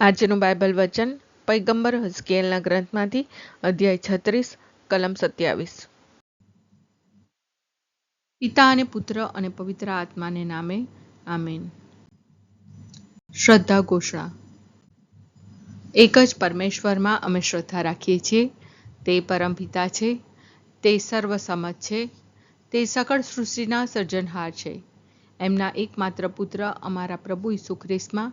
આજનું બાઇબલ વચન પૈગંબર હસ્કેલના ગ્રંથમાંથી અધ્યાય છત્રીસ, કલમ સત્યાવીસ. પિતા અને પુત્ર અને પવિત્ર આત્માને નામે, આમેન. શ્રદ્ધા ઘોષણા. એક જ પરમેશ્વરમાં અમે શ્રદ્ધા રાખીએ છીએ, તે પરમપિતા છે, તે સર્વસમત છે, તે સકળ સૃષ્ટિના સર્જનહાર છે. એમના એકમાત્ર પુત્ર અમારા પ્રભુ ઈસુ ખ્રિસ્તમાં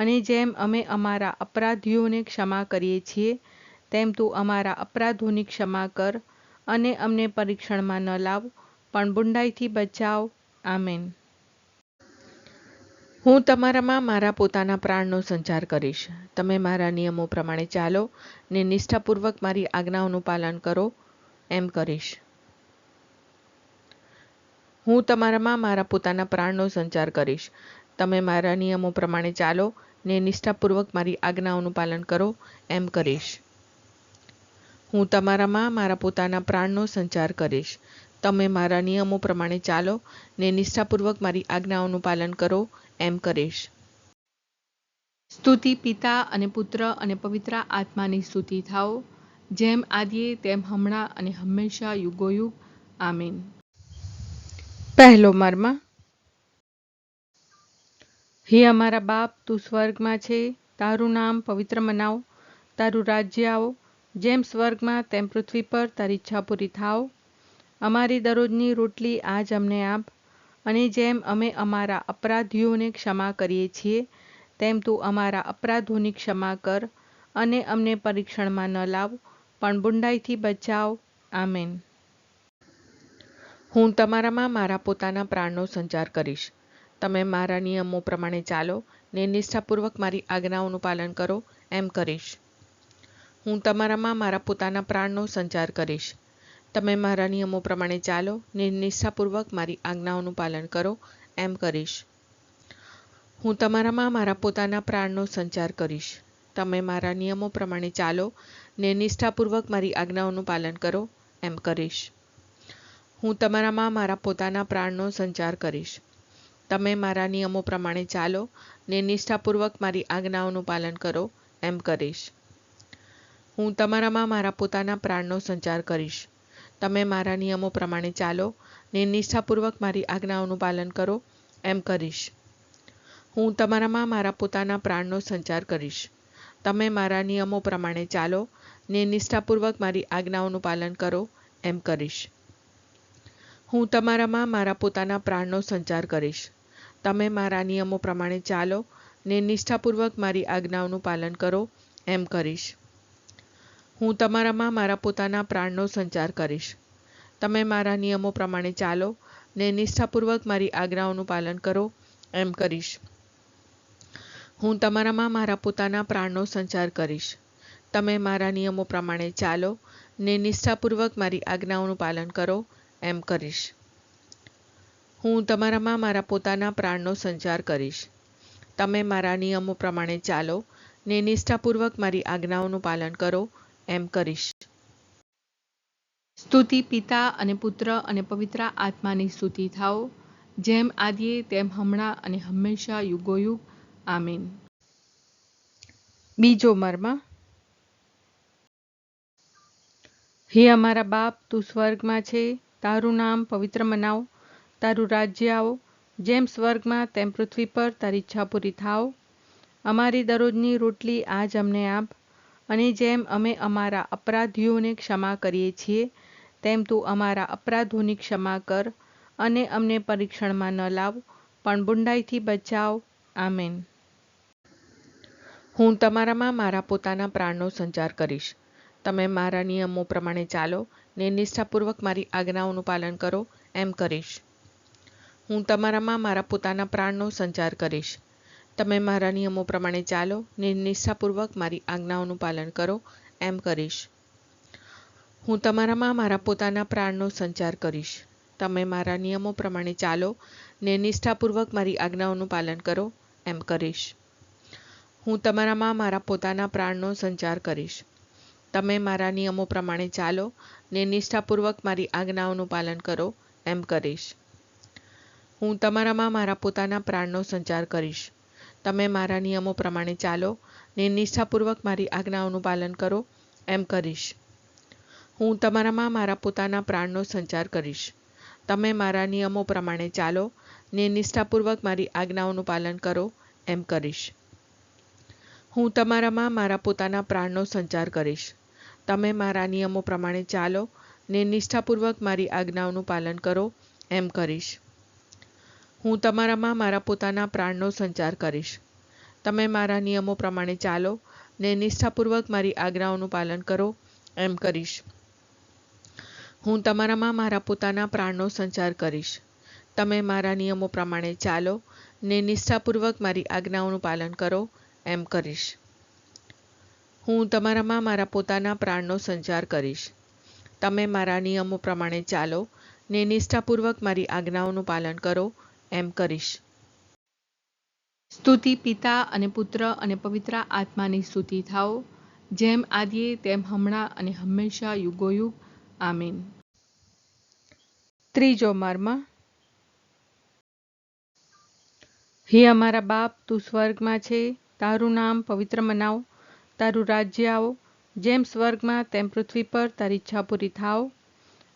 અને જેમ અમે અમારા અપરાધીઓને ક્ષમા કરીએ છીએ, તેમ તું અમારા અપરાધોની ક્ષમા કર અને અમને પરીક્ષણમાં ન લાવ, પણ બુંડાઈથી બચાવ. આમેન. હું તમારામાં મારા પોતાના પ્રાણનો સંચાર કરીશ. તમે મારા નિયમો પ્રમાણે ચાલો ને નિષ્ઠાપૂર્વક મારી આજ્ઞાઓનું પાલન કરો, એમ કરીશ. હું તમારામાં મારા પોતાના પ્રાણનો સંચાર કરીશ. તમે મારા નિયમો પ્રમાણે ચાલો ને નિષ્ઠાપૂર્વક મારી આજ્ઞાઓનું પાલન કરો એમ કરીશ. હું તમારામાં મારા પોતાના પ્રાણનો સંચાર કરીશ. તમે મારા નિયમો પ્રમાણે ચાલો ને નિષ્ઠાપૂર્વક મારી આજ્ઞાઓનું પાલન કરો એમ કરીશ. સ્તુતિ પિતા અને પુત્ર અને પવિત્ર આત્માની સ્તુતિ થાઓ. જેમ આદિએ, તેમ હમણાં અને હંમેશા યુગોયુગ. આમીન. પહેલો મર્મ હે અમારા બાપ, તું સ્વર્ગમાં છે. તારું નામ પવિત્ર મનાવ. તારું રાજ્ય આવો. જેમ સ્વર્ગમાં, તેમ પૃથ્વી પર તારી ઈચ્છા પૂરી થાવ. અમારી દરરોજની રોટલી આજ અમને આપ. અને જેમ અમે અમારા અપરાધીઓને ક્ષમા કરીએ છીએ, તેમ તું અમારા અપરાધોની ક્ષમા કર અને અમને પરીક્ષણમાં ન લાવ, પણ બુંડાઈથી બચાવ. આમેન. હું તમારામાં મારા પોતાના પ્રાણનો સંચાર કરીશ. તમે મારા નિયમો પ્રમાણે ચાલો ને નિષ્ઠાપૂર્વક મારી આજ્ઞાઓનું પાલન કરો, એમ કરીશ. હું તમારામાં મારા પોતાના પ્રાણનો સંચાર કરીશ. તમે મારા નિયમો પ્રમાણે ચાલો ને નિષ્ઠાપૂર્વક મારી આજ્ઞાઓનું પાલન કરો, એમ કરીશ. હું તમારામાં મારા પોતાના પ્રાણનો સંચાર કરીશ. તમે મારા નિયમો પ્રમાણે ચાલો ને નિષ્ઠાપૂર્વક મારી આજ્ઞાઓનું પાલન કરો, એમ કરીશ. હું તમારામાં મારા પોતાના પ્રાણનો સંચાર કરીશ. તમે મારા નિયમો પ્રમાણે ચાલો ને નિષ્ઠાપૂર્વક મારી આજ્ઞાઓનું પાલન કરો, એમ કરીશ. હું તમારામાં મારા પોતાના પ્રાણનો સંચાર કરીશ. તમે મારા નિયમો પ્રમાણે ચાલો ને નિષ્ઠાપૂર્વક મારી આજ્ઞાઓનું પાલન કરો, એમ કરીશ. હું તમારામાં મારા પોતાના પ્રાણનો સંચાર કરીશ. તમે મારા નિયમો પ્રમાણે ચાલો ને નિષ્ઠાપૂર્વક મારી આજ્ઞાઓનું પાલન કરો, એમ કરીશ. હું તમારામાં મારા પોતાના પ્રાણનો સંચાર કરીશ. તમે મારા નિયમો પ્રમાણે ચાલો ને નિષ્ઠાપૂર્વક મારી આજ્ઞાઓનું પાલન કરો, એમ કરીશ. હું તમારામાં મારા પોતાના પ્રાણનો સંચાર કરીશ. તમે મારા નિયમો પ્રમાણે ચાલો ને નિષ્ઠાપૂર્વક મારી આજ્ઞાઓનું પાલન કરો, એમ કરીશ. હું તમારામાં મારા પોતાના પ્રાણનો સંચાર કરીશ. તમે મારા નિયમો પ્રમાણે ચાલો ને નિષ્ઠાપૂર્વક મારી આજ્ઞાઓનું પાલન કરો, એમ કરીશ. હું તમારામાં મારા પોતાના પ્રાણનો સંચાર કરીશ. તમે મારા નિયમો પ્રમાણે ચાલો ને નિષ્ઠાપૂર્વક મારી આજ્ઞાઓનું પાલન કરો એમ કરીશ. સ્તુતિ પિતા અને પુત્ર અને પવિત્ર આત્માની સ્તુતિ થાઓ જેમ આદિએ તેમ હમણાં અને હંમેશા યુગોયુગ. આમીન. બીજો મર્મ. હે અમારા બાપ તું સ્વર્ગમાં છે તારું નામ પવિત્ર મનાવ. તારું રાજ્ય આવો. જેમ સ્વર્ગમાં તેમ પૃથ્વી પર તારી ઈચ્છા પૂરી થાવ અમારી દરરોજની રોટલી આજ અમને આપ. અને જેમ અમે અમારા અપરાધીઓને ક્ષમા કરીએ છીએ, તેમ તું અમારા અપરાધોની ક્ષમા કર અને અમને પરીક્ષણમાં ન લાવ, પણ બુંડાઈથી બચાવ. આમેન. હું તમારામાં મારા પોતાના પ્રાણનો સંચાર કરીશ. તમે મારા નિયમો પ્રમાણે ચાલો ને નિષ્ઠાપૂર્વક મારી આજ્ઞાઓનું પાલન કરો, એમ કરીશ. હું તમારામાં મારા પોતાના પ્રાણનો સંચાર કરીશ. તમે મારા નિયમો પ્રમાણે ચાલો ને નિષ્ઠાપૂર્વક મારી આજ્ઞાઓનું પાલન કરો, એમ કરીશ. હું તમારામાં મારા પોતાના પ્રાણનો સંચાર કરીશ. તમે મારા નિયમો પ્રમાણે ચાલો ને નિષ્ઠાપૂર્વક મારી આજ્ઞાઓનું પાલન કરો, એમ કરીશ. હું તમારામાં મારા પોતાના પ્રાણનો સંચાર કરીશ. તમે મારા નિયમો પ્રમાણે ચાલો ને નિષ્ઠાપૂર્વક મારી આજ્ઞાઓનું પાલન કરો, એમ કરીશ. હું તમારામાં મારા પોતાના પ્રાણનો સંચાર કરીશ. તમે મારા નિયમો પ્રમાણે ચાલો ને નિષ્ઠાપૂર્વક મારી આજ્ઞાઓનું પાલન કરો, એમ કરીશ. હું તમારામાં મારા પોતાના પ્રાણનો સંચાર કરીશ. તમે મારા નિયમો પ્રમાણે ચાલો ને નિષ્ઠાપૂર્વક મારી આજ્ઞાઓનું પાલન કરો, એમ કરીશ. હું તમારામાં મારા પોતાના પ્રાણનો સંચાર કરીશ. તમે મારા નિયમો પ્રમાણે ચાલો ને નિષ્ઠાપૂર્વક મારી આજ્ઞાઓનું પાલન કરો, એમ કરીશ. હું તમારામાં મારા પોતાના પ્રાણનો સંચાર કરીશ. તમે મારા નિયમો પ્રમાણે ચાલો ને નિષ્ઠાપૂર્વક મારી આજ્ઞાઓનું પાલન કરો એમ કરીશ. હું તમારામાં મારા પોતાના પ્રાણનો સંચાર કરીશ. તમે મારા નિયમો પ્રમાણે ચાલો ને નિષ્ઠાપૂર્વક મારી આજ્ઞાઓનું પાલન કરો એમ કરીશ. હું તમારામાં મારા પોતાના પ્રાણનો સંચાર કરીશ. તમે મારા નિયમો પ્રમાણે ચાલો ને નિષ્ઠાપૂર્વક મારી આજ્ઞાઓનું પાલન કરો એમ કરીશ. સ્તુતિ પિતા અને પુત્ર અને પવિત્ર આત્માની સ્તુતિ થાઓ. જેમ આદિએ, તેમ હમણાં અને હંમેશા યુગોયુગ. આમીન. ત્રીજો મર્મ. હે અમારા બાપ, તું સ્વર્ગમાં છે. તારું નામ પવિત્ર મનાવ. તારું રાજ્ય આવો. જેમ સ્વર્ગમાં, તેમ પૃથ્વી પર તારી ઈચ્છા પૂરી થાવ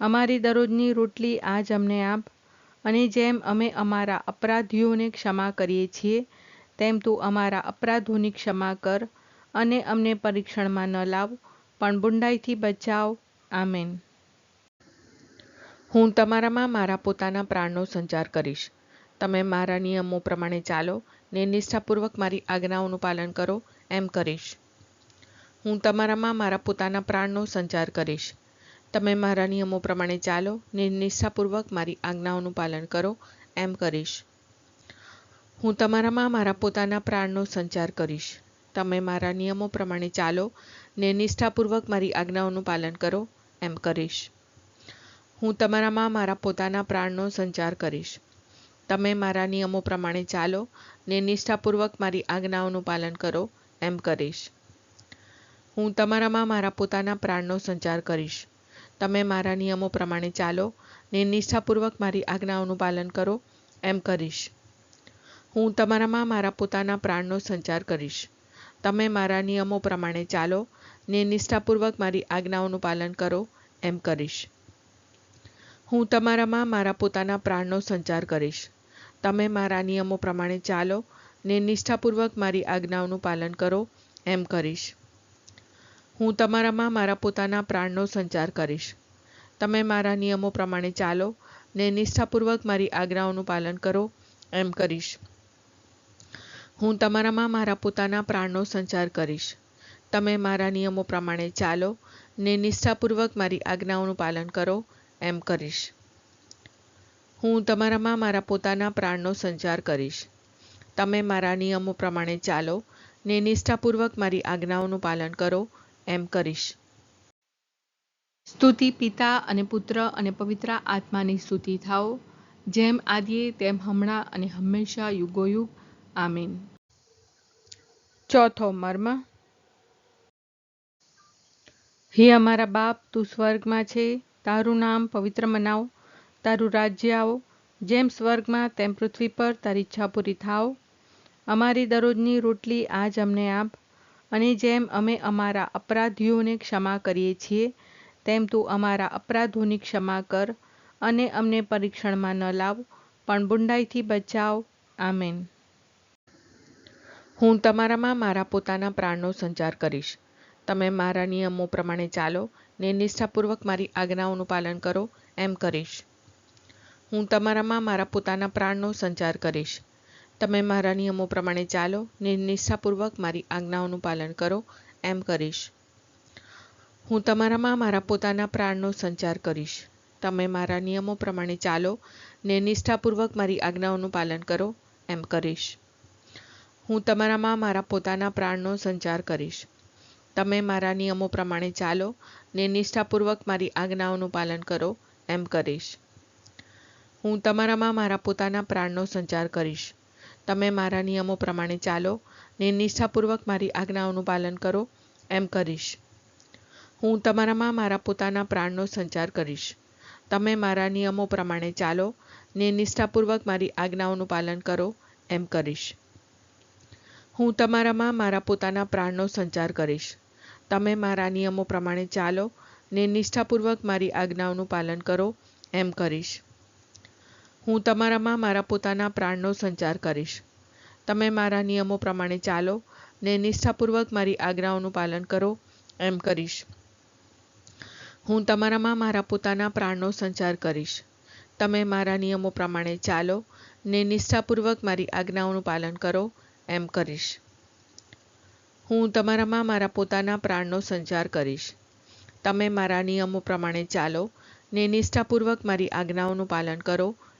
અમારી દરરોજની રોટલી આજ અમને આપ. અને જેમ અમે અમારા અપરાધીઓને ક્ષમા કરીએ છીએ, તેમ તું અમારા અપરાધોની ક્ષમા કર અને અમને પરીક્ષણમાં ન લાવ, પણ બુંડાઈથી બચાવ. આમેન. હું તમારામાં મારા પોતાના પ્રાણનો સંચાર કરીશ. તમે મારા નિયમો પ્રમાણે ચાલો ને નિષ્ઠાપૂર્વક મારી આજ્ઞાઓનું પાલન કરો, એમ કરીશ. હું તમારામાં મારા પોતાના પ્રાણનો સંચાર કરીશ. તમે મારા નિયમો પ્રમાણે ચાલો, ને નિષ્ઠાપૂર્વક મારી આજ્ઞાઓનું પાલન કરો, એમ કરીશ. હું તમારામાં મારા પોતાના પ્રાણનો સંચાર કરીશ. તમે મારા નિયમો પ્રમાણે ચાલો, ને નિષ્ઠાપૂર્વક મારી આજ્ઞાઓનું પાલન કરો, એમ કરીશ. હું તમારામાં મારા પોતાના પ્રાણનો સંચાર કરીશ. તમે મારા નિયમો પ્રમાણે ચાલો, ને નિષ્ઠાપૂર્વક મારી આજ્ઞાઓનું પાલન કરો, એમ કરીશ. હું તમારામાં મારા પોતાના પ્રાણનો સંચાર કરીશ. તમે મારા નિયમો પ્રમાણે ચાલો, ને નિષ્ઠાપૂર્વક મારી આજ્ઞાઓનું પાલન કરો, એમ કરીશ. હું તમારામાં મારા પોતાના પ્રાણનો સંચાર કરીશ. તમે મારા નિયમો પ્રમાણે ચાલો, ને નિષ્ઠાપૂર્વક મારી આજ્ઞાઓનું પાલન કરો, એમ કરીશ. હું તમારામાં મારા પોતાના પ્રાણનો સંચાર કરીશ. તમે મારા નિયમો પ્રમાણે ચાલો, ને નિષ્ઠાપૂર્વક મારી આજ્ઞાઓનું પાલન કરો, એમ કરીશ. હું તમારામાં મારા પોતાના પ્રાણનો સંચાર કરીશ. તમે મારા નિયમો પ્રમાણે ચાલો ને નિષ્ઠાપૂર્વક મારી આજ્ઞાઓનું પાલન કરો એમ કરીશ. હું તમારામાં મારા પોતાના પ્રાણનો સંચાર કરીશ. તમે મારા નિયમો પ્રમાણે ચાલો ને નિષ્ઠાપૂર્વક મારી આજ્ઞાઓનું પાલન કરો એમ કરીશ. હું તમારામાં મારા પોતાના પ્રાણનો સંચાર કરીશ. તમે મારા નિયમો પ્રમાણે ચાલો ને નિષ્ઠાપૂર્વક મારી આજ્ઞાઓનું પાલન કરો એમ કરીશ. સ્તુતિ પિતા અને પુત્ર અને પવિત્ર આત્માની સ્તુતિ થાઓ. જેમ આદિએ, તેમ હમણાં અને હંમેશા યુગોયુગ. આમીન. ચોથો મર્મ. હે અમારા બાપ, તું સ્વર્ગમાં છે. તારું નામ પવિત્ર મનાવ. તારું રાજ્ય આવો. જેમ સ્વર્ગમાં, તેમ પૃથ્વી પર તારી ઈચ્છા પૂરી થાવ અમારી દરરોજની રોટલી આજ અમને આપ. અને જેમ અમે અમારા અપરાધીઓને ક્ષમા કરીએ છીએ, તેમ તું અમારા અપરાધોની ક્ષમા કર અને અમને પરીક્ષણમાં ન લાવ, પણ બુંડાઈથી બચાવ. આમેન. હું તમારામાં મારા પોતાના પ્રાણનો સંચાર કરીશ. તમે મારા નિયમો પ્રમાણે ચાલો ને નિષ્ઠાપૂર્વક મારી આજ્ઞાઓનું પાલન કરો, એમ કરીશ. હું તમારામાં મારા પોતાના પ્રાણનો સંચાર કરીશ. તમે મારા નિયમો પ્રમાણે ચાલો, ને નિષ્ઠાપૂર્વક મારી આજ્ઞાઓનું પાલન કરો, એમ કરીશ. હું તમારામાં મારા પોતાના પ્રાણનો સંચાર કરીશ. તમે મારા નિયમો પ્રમાણે ચાલો, ને નિષ્ઠાપૂર્વક મારી આજ્ઞાઓનું પાલન કરો, એમ કરીશ. હું તમારામાં મારા પોતાના પ્રાણનો સંચાર કરીશ. તમે મારા નિયમો પ્રમાણે ચાલો, ને નિષ્ઠાપૂર્વક મારી આજ્ઞાઓનું પાલન કરો, એમ કરીશ. હું તમારામાં મારા પોતાના પ્રાણનો સંચાર કરીશ. તમે મારા નિયમો પ્રમાણે ચાલો ને નિષ્ઠાપૂર્વક મારી આજ્ઞાઓનું પાલન કરો, એમ કરીશ. હું તમારામાં મારા પોતાના પ્રાણનો સંચાર કરીશ. તમે મારા નિયમો પ્રમાણે ચાલો ને નિષ્ઠાપૂર્વક મારી આજ્ઞાઓનું પાલન કરો, એમ કરીશ. હું તમારામાં મારા પોતાના પ્રાણનો સંચાર કરીશ. તમે મારા નિયમો પ્રમાણે ચાલો ને નિષ્ઠાપૂર્વક મારી આજ્ઞાઓનું પાલન કરો, એમ કરીશ. હું તમારામાં મારા પોતાના પ્રાણનો સંચાર કરીશ. તમે મારા નિયમો પ્રમાણે ચાલો ને નિષ્ઠાપૂર્વક મારી આજ્ઞાઓનું પાલન કરો એમ કરીશ. હું તમારામાં મારા પોતાના પ્રાણનો સંચાર કરીશ. તમે મારા નિયમો પ્રમાણે ચાલો ને નિષ્ઠાપૂર્વક મારી આજ્ઞાઓનું પાલન કરો એમ કરીશ. હું તમારામાં મારા પોતાના પ્રાણનો સંચાર કરીશ. તમે મારા નિયમો પ્રમાણે ચાલો ને નિષ્ઠાપૂર્વક મારી આજ્ઞાઓનું પાલન કરો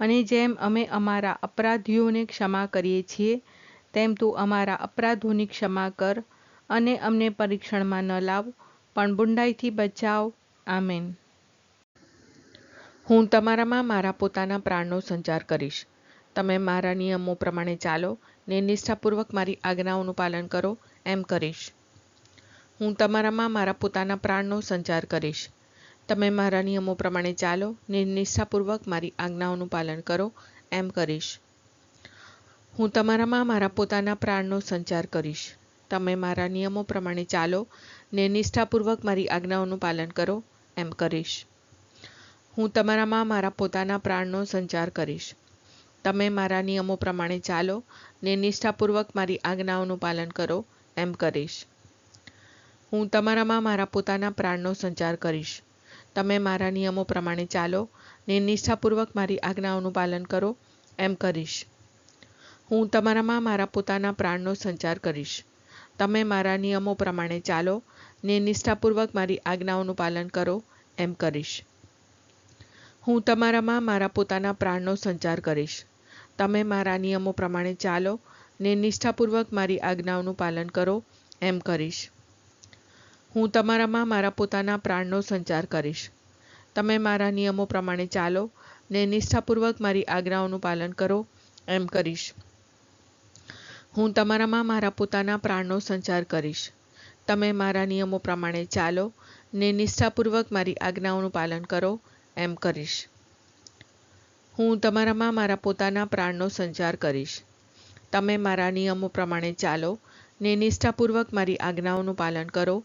અને જેમ અમે અમારા અપરાધીઓને ક્ષમા કરીએ છીએ, તેમ તું અમારા અપરાધોની ક્ષમા કર અને અમને પરીક્ષણમાં ન લાવ, પણ બુંડાઈથી બચાવ. આમેન. હું તમારામાં મારા પોતાના પ્રાણનો સંચાર કરીશ. તમે મારા નિયમો પ્રમાણે ચાલો ને નિષ્ઠાપૂર્વક મારી આજ્ઞાઓનું પાલન કરો, એમ કરીશ. હું તમારામાં મારા પોતાના પ્રાણનો સંચાર કરીશ. તમે મારા નિયમો પ્રમાણે ચાલો ને નિષ્ઠાપૂર્વક મારી આજ્ઞાઓનું પાલન કરો, એમ કરીશ. હું તમારામાં મારા પોતાના પ્રાણનો સંચાર કરીશ. તમે મારા નિયમો પ્રમાણે ચાલો ને નિષ્ઠાપૂર્વક મારી આજ્ઞાઓનું પાલન કરો, એમ કરીશ. હું તમારામાં મારા પોતાના પ્રાણનો સંચાર કરીશ. તમે મારા નિયમો પ્રમાણે ચાલો ને નિષ્ઠાપૂર્વક મારી આજ્ઞાઓનું પાલન કરો, એમ કરીશ. હું તમારામાં મારા પોતાના પ્રાણનો સંચાર કરીશ. તમે મારા નિયમો પ્રમાણે ચાલો ને નિષ્ઠાપૂર્વક મારી આજ્ઞાઓનું પાલન કરો, એમ કરીશ. હું તમારામાં મારા પોતાના પ્રાણનો સંચાર કરીશ. તમે મારા નિયમો પ્રમાણે ચાલો ને નિષ્ઠાપૂર્વક મારી આજ્ઞાઓનું પાલન કરો, એમ કરીશ. હું તમારામાં મારા પોતાના પ્રાણનો સંચાર કરીશ. તમે મારા નિયમો પ્રમાણે ચાલો ને નિષ્ઠાપૂર્વક મારી આજ્ઞાઓનું પાલન કરો, એમ કરીશ. હું તમારામાં મારા પોતાના પ્રાણનો સંચાર કરીશ. તમે મારા નિયમો પ્રમાણે ચાલો ને નિષ્ઠાપૂર્વક મારી આજ્ઞાઓનું પાલન કરો એમ કરીશ. હું તમારામાં મારા પોતાના પ્રાણનો સંચાર કરીશ. તમે મારા નિયમો પ્રમાણે ચાલો ને નિષ્ઠાપૂર્વક મારી આજ્ઞાઓનું પાલન કરો એમ કરીશ. હું તમારામાં મારા પોતાના પ્રાણનો સંચાર કરીશ. તમે મારા નિયમો પ્રમાણે ચાલો ને નિષ્ઠાપૂર્વક મારી આજ્ઞાઓનું પાલન કરો